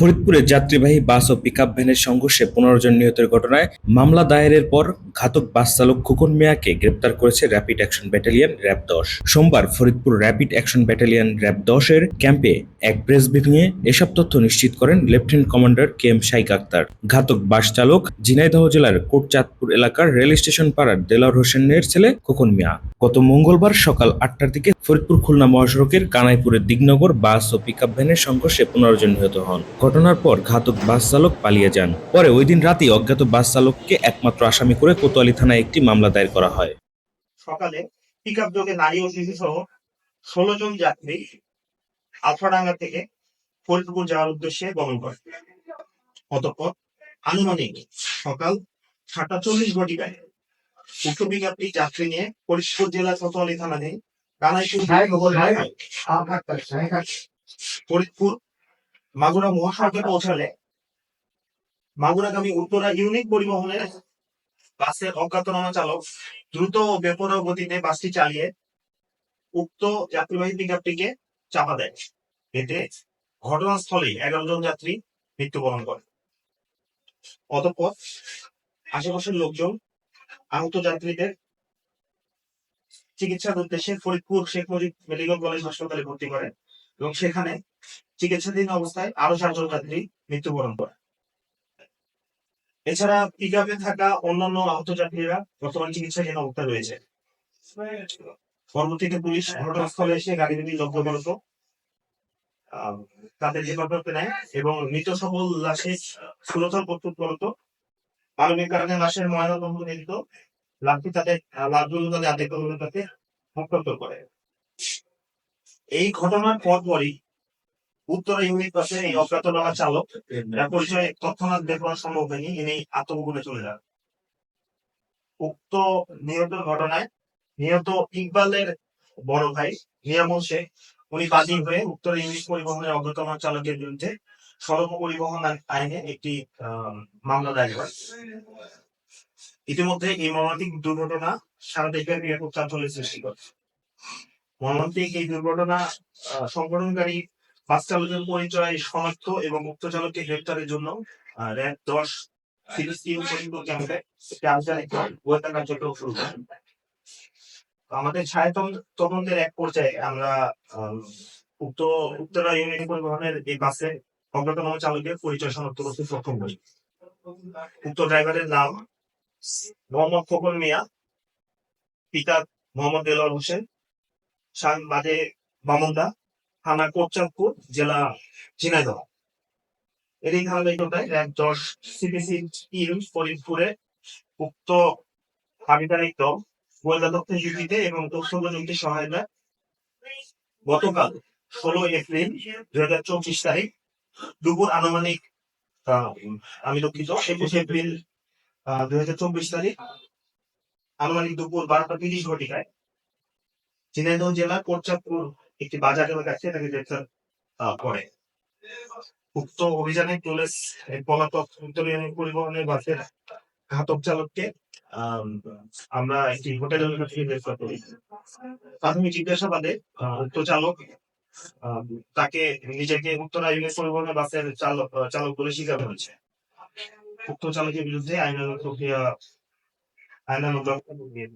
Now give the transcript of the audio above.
ফরিদপুরে যাত্রীবাহী বাস ও পিকআপ ভ্যানের সংঘর্ষে পনেরো জন নিহতের ঘটনায় মামলা দায়েরের পর ঘাতক বাস চালক খোকন মিয়াকে গ্রেপ্তার করেছে র্যাপিড অ্যাকশন ব্যাটালিয়ন র্যাব দশ। সোমবার Faridpur rapid action battalion RAB দশের ক্যাম্পে এক প্রেস ব্রিফিংয়ে এসব তথ্য নিশ্চিত করেন lieutenant commander K M Shaik Akhtar. ঘাতক বাস চালক ঝিনাইদহ জেলার কোটচাঁদপুর এলাকার রেল স্টেশন পাড়ার দেলার হোসেনের ছেলে খোকন মিয়া। গত মঙ্গলবার সকাল আটটার দিকে ফরিদপুর খুলনা মহাসড়কের কানাইপুরের দিগনগর বাস ও পিকআপ ভ্যানের সংঘর্ষে পনেরো জন নিহত হন। ঘটনার পর ঘাতক বাস চালক পালিয়ে যান। পরে ওই দিন রাতেই অজ্ঞাত বাস চালককে একমাত্র আসামি করে কোতোয়ালি থানায় একটি মামলা দায়ের করা হয়। সকালে পিক আপ যোগে নারী ও শিশু সহ ষোলো জন যাত্রী আলফাডাঙ্গা থেকে ফরিদপুর যাওয়ার উদ্দেশ্যে গমন করে অতঃপর আনুমানিক সকাল সাতটা চল্লিশ ঘটিকায় উক্ত আপটি যাত্রী নিয়ে ফরিদপুর জেলার কোতোয়ালি থানা নেই? ফরিদপুর মাগুরা মহাসড়কে পৌঁছালে মাগুরাগামী উত্তরা ইউনিক পরিবহনের বাসের অজ্ঞাতনামা চালক দ্রুত ও বেপরোয়া গতিতে বাসটি চালিয়ে উক্ত যাত্রীবাহী পিকআপটিকে চাপা দেয়। এতে ঘটনাস্থলেই এগারো জন যাত্রী মৃত্যুবরণ করে। অতঃপর আশেপাশের লোকজন আহত যাত্রীদের চিকিৎসার উদ্দেশ্যে ফরিদপুর শেখ মুজিব মেডিকেল কলেজ হাসপাতালে ভর্তি করে এবং সেখানে চিকিৎসাধীন অবস্থায় আরও চারজন যাত্রী মৃত্যুবরণ করে এছাড়া পিকআপে থাকা অন্যান্য আহত যাত্রীরা বর্তমান চিকিৎসাধীন অবস্থায় রয়েছে। পরবর্তীতে পুলিশ ঘটনাস্থলে এসে গাড়ি দুটি জব্দ করত তাদের হেফাজতে নেয় এবং মৃত সফল লাশের সুরতর প্রস্তুত করত মানবিক কারণে লাশের ময়নাতদন্ত নিত লাশটি তাদের লাশগুলো তাদের আদেক তাকে হস্তান্তর করে। এই ঘটনার পরপরই উত্তর ইউনিট বাসে এই অজ্ঞাতনামা চালক পরিচয় তৎক্ষণাৎ বের করা সম্ভব হয়নি, ইনি আত্মগোপনে চলে যান। উক্ত নিহত ঘটনায় নিহত ইকবালের বড় ভাই নিয়ামল শেখ উনি বাদী হয়ে উত্তর ইংলিশ পরিবহনের অজ্ঞাতনামা চালকের বিরুদ্ধে সড়ক পরিবহন আইনে একটি মামলা দায়ের করে ইতিমধ্যে এই মর্মান্তিক দুর্ঘটনা সারা দেশব্যাপী ব্যাপক চাঞ্চল্যের সৃষ্টি করে মর্মান্তিক এই দুর্ঘটনা আহ, সংঘটনকারী বাস চালকের পরিচয় শনাক্ত এবং উক্ত চালককে গ্রেপ্তারের জন্য র্যাব দশ সিরিজটি পর্যন্ত ক্যাম্পে একটি একটি গোয়েন্দা কার্যক্রম শুরু করে। আমাদের ছায়া তদন্ত- তদন্তের এক পর্যায়ে আমরা উক্ত উত্তরা ইউনিয়ন পরিবহনের এই বাসে অজ্ঞাতনামা চালকের পরিচয় শনাক্ত করতে সক্ষম হই। উক্ত ড্রাইভারের নাম মোহাম্মদ খোকন মিয়া, পিতা মোহাম্মদ দেলোয়ার হোসেন সান বাদে বামন্দা থানা কোটচাঁদপুর, জেলা ঝিনাইদহ। এর এই ধারাবাহিকতায় এক দশ সিপিসি টিম ফরিদপুরে উক্ত আবিধানিক দল গোয়েন্দা তথ্যের ভিত্তিতে এবং তথ্য প্রযুক্তির সহায়তায় গতকাল ষোলো এপ্রিল দুই হাজার চব্বিশ তারিখ দুপুর আনুমানিক আমি দুঃখিত একুশ এপ্রিল। দুই হাজার চব্বিশ তারিখ আনুমানিক দুপুর বারোটা তিরিশ ঘটিকায় ঝিনাইদহ জেলার কোটচাঁদপুর একটি বাজার এলাকায় তাকে গ্রেপ্তার করে। উক্ত অভিযানে পুলিশ পলাতক উত্তরীয় পরিবহনের বাসের ঘাতক চালককে আম, আমরা একটি হোটেল থেকে গ্রেফতার করি। প্রাথমিক জিজ্ঞাসাবাদে উক্ত চালক তাকে নিজেকে উত্তরা ইউনিয়ন পরিবহনের বাসের চালক চালক বলে স্বীকার করেছে। উক্ত চালকের বিরুদ্ধে আইনানুগ প্রক্রিয়া, আইনানুগ ব্যবস্থা নিয়ে